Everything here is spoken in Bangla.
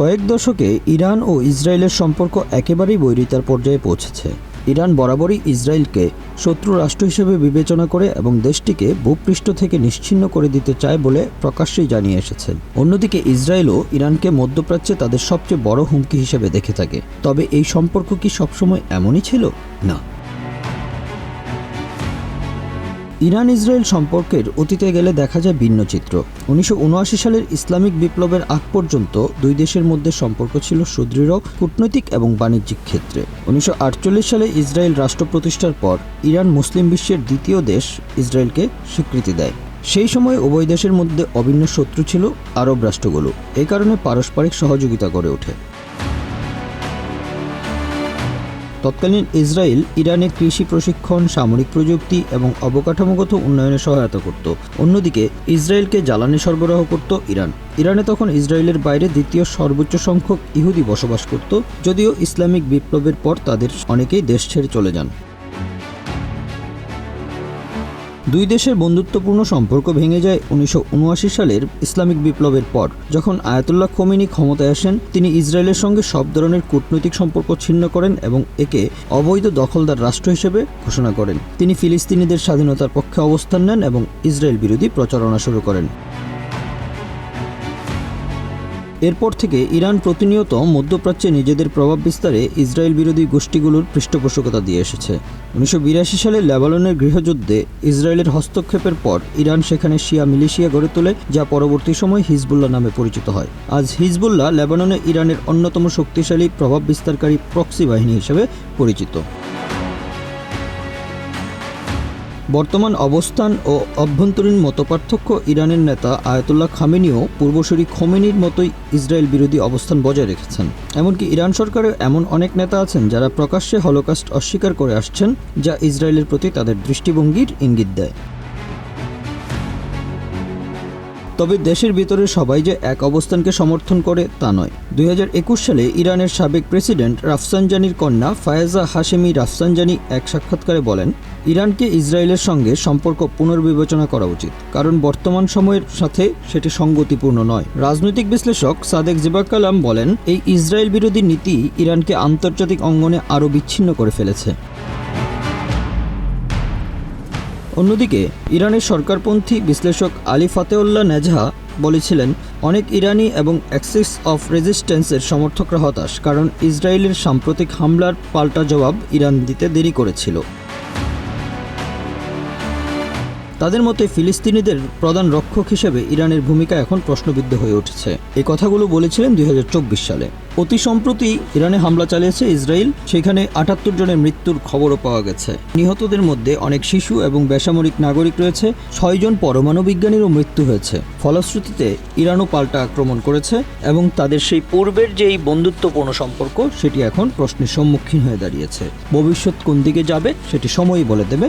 কয়েক দশকে ইরান ও ইসরায়েলের সম্পর্ক একেবারেই বৈরিতার পর্যায়ে পৌঁছেছে। ইরান বরাবরই ইসরায়েলকে শত্রু রাষ্ট্র হিসেবে বিবেচনা করে এবং দেশটিকে ভূপৃষ্ঠ থেকে নিশ্চিন্ন করে দিতে চায় বলে প্রকাশ্যেই জানিয়ে এসেছে। অন্যদিকে ইসরায়েলও ইরানকে মধ্যপ্রাচ্যে তাদের সবচেয়ে বড় হুমকি হিসেবে দেখে থাকে। তবে এই সম্পর্ক কি সবসময় এমনই ছিল? না। ইরান ইসরায়েল সম্পর্কের অতীতে গেলে দেখা যায় ভিন্ন চিত্র। উনিশশো উনআশি সালের ইসলামিক বিপ্লবের আগ পর্যন্ত দুই দেশের মধ্যে সম্পর্ক ছিল সুদৃঢ়, কূটনৈতিক এবং বাণিজ্যিক ক্ষেত্রে। উনিশশো আটচল্লিশ সালে ইসরায়েল রাষ্ট্র প্রতিষ্ঠার পর ইরান মুসলিম বিশ্বের দ্বিতীয় দেশ ইসরায়েলকে স্বীকৃতি দেয়। সেই সময় উভয় দেশের মধ্যে অভিন্ন শত্রু ছিল আরব রাষ্ট্রগুলো। এ কারণে পারস্পরিক সহযোগিতা গড়ে ওঠে। তৎকালীন ইসরায়েল ইরানে কৃষি প্রশিক্ষণ, সামরিক প্রযুক্তি এবং অবকাঠামোগত উন্নয়নে সহায়তা করত। অন্যদিকে, ইসরায়েলকে জ্বালানি সরবরাহ করত ইরান। ইরানে তখন ইসরায়েলের বাইরে দ্বিতীয় সর্বোচ্চ সংখ্যক ইহুদি বসবাস করত, যদিও ইসলামিক বিপ্লবের পর তাদের অনেকেই দেশ ছেড়ে চলে যান। দুই দেশের বন্ধুত্বপূর্ণ সম্পর্ক ভেঙে যায় উনিশশো উনআশি সালের ইসলামিক বিপ্লবের পর। যখন আয়াতুল্লাহ খমিনি ক্ষমতায় আসেন, তিনি ইসরায়েলের সঙ্গে সব ধরনের কূটনৈতিক সম্পর্ক ছিন্ন করেন এবং একে অবৈধ দখলদার রাষ্ট্র হিসেবে ঘোষণা করেন। তিনি ফিলিস্তিনিদের স্বাধীনতার পক্ষে অবস্থান নেন এবং ইসরায়েল বিরোধী প্রচারণা শুরু করেন। এরপর থেকে ইরান প্রতিনিয়ত মধ্যপ্রাচ্যে নিজেদের প্রভাব বিস্তারে ইসরায়েল বিরোধী গোষ্ঠীগুলোর পৃষ্ঠপোষকতা দিয়ে এসেছে। উনিশশো বিরাশি সালে লেবাননের গৃহযুদ্ধে ইসরায়েলের হস্তক্ষেপের পর ইরান সেখানে শিয়া মিলিশিয়া গড়ে তোলে, যা পরবর্তী সময় হিজবুল্লাহ নামে পরিচিত হয়। আজ হিজবুল্লাহ লেবাননে ইরানের অন্যতম শক্তিশালী প্রভাব বিস্তারকারী প্রক্সি বাহিনী হিসেবে পরিচিত। বর্তমান অবস্থান ও অভ্যন্তরীণ মতপার্থক্য ইরানের নেতা আয়তুল্লাহ খামেনিও পূর্বসূরি খোমেনির মতোই ইসরায়েল বিরোধী অবস্থান বজায় রেখেছেন। এমনকি ইরান সরকারেও এমন অনেক নেতা আছেন যারা প্রকাশ্যে হলোকাস্ট অস্বীকার করে আসছেন, যা ইসরায়েলের প্রতি তাদের দৃষ্টিভঙ্গির ইঙ্গিত দেয়। তবে দেশের ভিতরে সবাই যে এক অবস্থানকে সমর্থন করে তা নয়। দুই সালে ইরানের সাবেক প্রেসিডেন্ট রাফসানজানির কন্যা ফায়েজা হাশেমি রাফসানজানি এক সাক্ষাৎকারে বলেন, ইরানকে ইসরায়েলের সঙ্গে সম্পর্ক পুনর্বিবেচনা করা উচিত, কারণ বর্তমান সময়ের সাথে সেটি সঙ্গতিপূর্ণ নয়। রাজনৈতিক বিশ্লেষক সাদেক জিবাকালাম বলেন, এই ইসরায়েল বিরোধী নীতি ইরানকে আন্তর্জাতিক অঙ্গনে আরও বিচ্ছিন্ন করে ফেলেছে। অন্যদিকে ইরানের সরকারপন্থী বিশ্লেষক আলী ফাতেউল্লাহ নেজহা বলেছিলেন, অনেক ইরানি এবং অ্যাক্সিস অফ রেজিস্ট্যান্সের সমর্থকরা হতাশ কারণ ইসরায়েলের সাম্প্রতিক হামলার পাল্টা জবাব ইরান দিতে দেরি করেছিল। তাদের মতে ফিলিস্তিনিদের প্রধান রক্ষক হিসেবে ইরানের ভূমিকা এখন প্রশ্নবিদ্ধ হয়ে উঠেছে। এই কথাগুলো বলেছিলেন দুই হাজার চব্বিশ সালে। অতি সম্প্রতি ইরানে হামলা চালিয়েছে ইসরায়েল, সেখানে আটাত্তর জনের মৃত্যুর খবরও পাওয়া গেছে। নিহতদের মধ্যে অনেক শিশু এবং বেসামরিক নাগরিক রয়েছে ছয়জন পরমাণু বিজ্ঞানীরও মৃত্যু হয়েছে। ফলশ্রুতিতে ইরানও পাল্টা আক্রমণ করেছে এবং তাদের সেই পূর্বের যেই বন্ধুত্বপূর্ণ সম্পর্ক, সেটি এখন প্রশ্নের সম্মুখীন হয়ে দাঁড়িয়েছে। ভবিষ্যৎ কোন দিকে যাবে, সেটি সময়ই বলে দেবে।